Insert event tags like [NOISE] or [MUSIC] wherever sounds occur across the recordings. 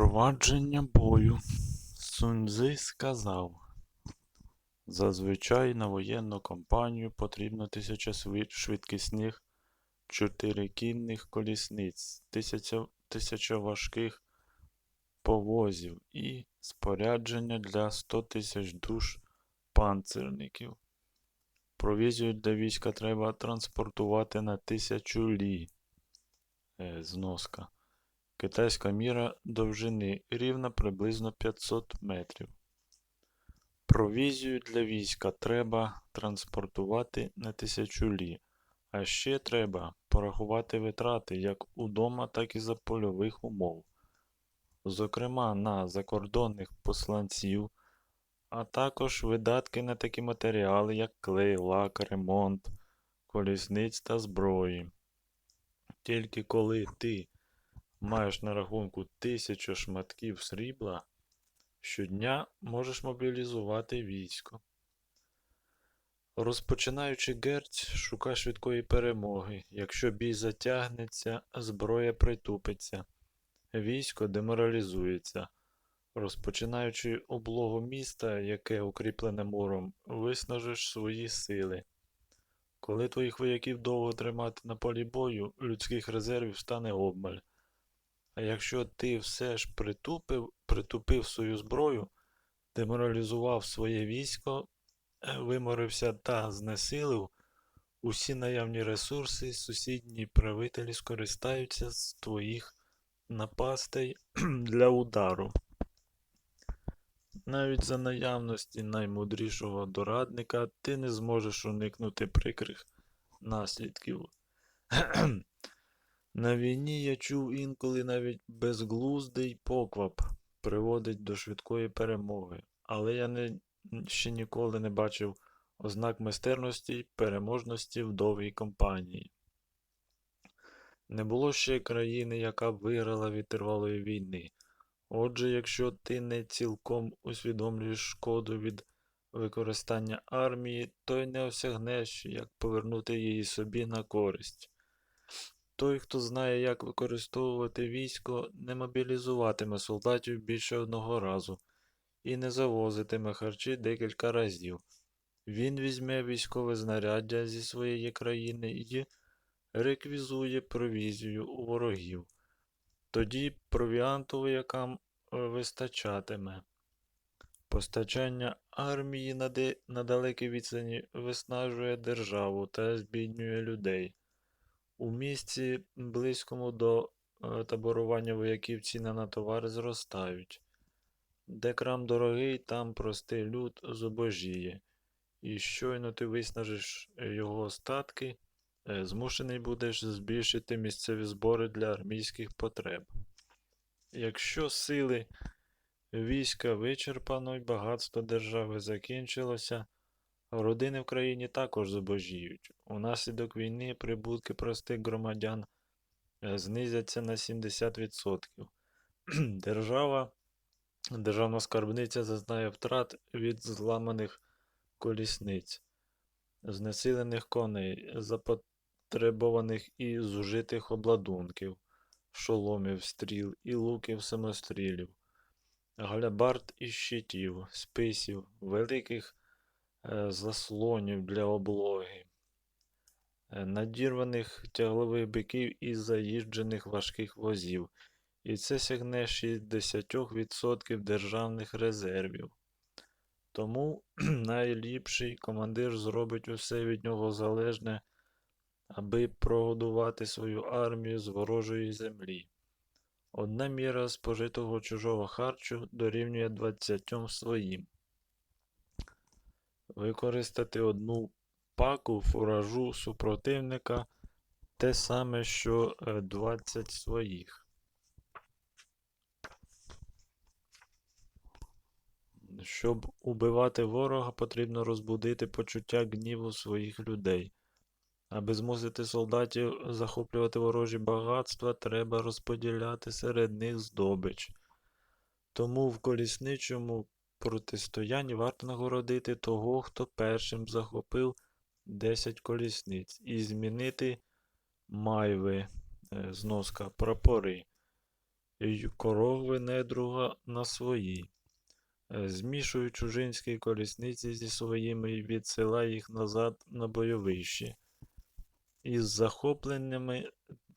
Впровадження бою. Сунь-Цзи сказав, зазвичай на воєнну кампанію потрібно тисяча швидкісних чотирикінних колісниць, тисяча, тисяча важких повозів і спорядження для 100 тисяч душ панцирників. Провізію для війська треба транспортувати на тисячу лі. Е, зноска. Китайська міра довжини рівна приблизно 500 метрів. Провізію для війська треба транспортувати на тисячу лі, а ще треба порахувати витрати як удома, так і за польових умов, зокрема на закордонних посланців, а також видатки на такі матеріали, як клей, лак, ремонт, колісниць та зброї. Тільки коли ти маєш на рахунку тисячу шматків срібла, щодня можеш мобілізувати військо. Розпочинаючи герць, шукай швидкої перемоги. Якщо бій затягнеться, зброя притупиться, військо деморалізується. Розпочинаючи облогу міста, яке укріплене муром, виснажиш свої сили. Коли твоїх вояків довго тримати на полі бою, людських резервів стане обмаль. А якщо ти все ж притупив, притупив свою зброю, деморалізував своє військо, е, виморився та знесилив, усі наявні ресурси, сусідні правителі скористаються з твоїх напастей [CLEARS THROAT] для удару. Навіть за наявності наймудрішого дорадника ти не зможеш уникнути прикрих наслідків. [CLEARS THROAT] На війні я чув інколи навіть безглуздий поквап приводить до швидкої перемоги, але я не, ще ніколи не бачив ознак майстерності й переможності в довгій кампанії. Не було ще країни, яка б виграла від тривалої війни. Отже, якщо ти не цілком усвідомлюєш шкоду від використання армії, то й не осягнеш, як повернути її собі на користь. Той, хто знає, як використовувати військо, не мобілізуватиме солдатів більше одного разу і не завозитиме харчі декілька разів. Він візьме військове знаряддя зі своєї країни і реквізує провізію у ворогів. Тоді провіанту воякам е, вистачатиме. Постачання армії на, далекій відстані виснажує державу та збіднює людей. У місці, близькому до е, таборування вояків ціни на товари зростають. Де крам дорогий, там простий люд зубожіє. І щойно ти виснажиш е, його остатки, е, змушений будеш збільшити місцеві збори для армійських потреб. Якщо сили війська вичерпано і багатство держави закінчилося, родини в країні також зубожіють. Унаслідок війни прибутки простих громадян е, знизяться на 70%. [CLEARS THROAT] Держава, державна скарбниця зазнає втрат від зламаних колісниць, знесилених коней, запотребованих і зужитих обладунків, шоломів, стріл і луків самострілів, галябард і щитів, списів, великих заслонів для облоги, е, надірваних тяглових биків і заїжджених важких возів, і це сягне 60% державних резервів. Тому [CLEARS THROAT] найліпший командир зробить усе від нього залежне, аби прогодувати свою армію з ворожої землі. Одна міра спожитого чужого харчу дорівнює 20 своїм. Використати одну паку фуражу супротивника те саме, що е, 20 своїх. Щоб убивати ворога, потрібно розбудити почуття гніву своїх людей. Аби змусити солдатів захоплювати ворожі багатства, треба розподіляти серед них здобич. Тому в колісничому протистоянні варто нагородити того, хто першим захопив 10 колісниць, і змінити майви, е, зноска, прапори. й корови недруга на свої. Е, чужинські колісниці зі своїми і відсилає їх назад на бойовище. Із захопленнями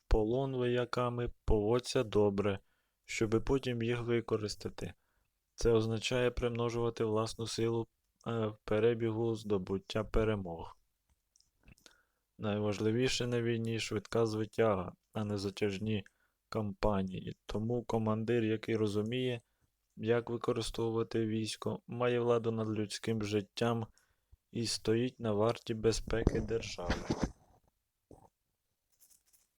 полон вояками поводься добре, щоби потім їх використати. Це означає примножувати власну силу е, перебігу здобуття перемог. Найважливіше на війні швидка звитяга, а не затяжні кампанії. Тому командир, який розуміє, як використовувати військо, має владу над людським життям і стоїть на варті безпеки держави.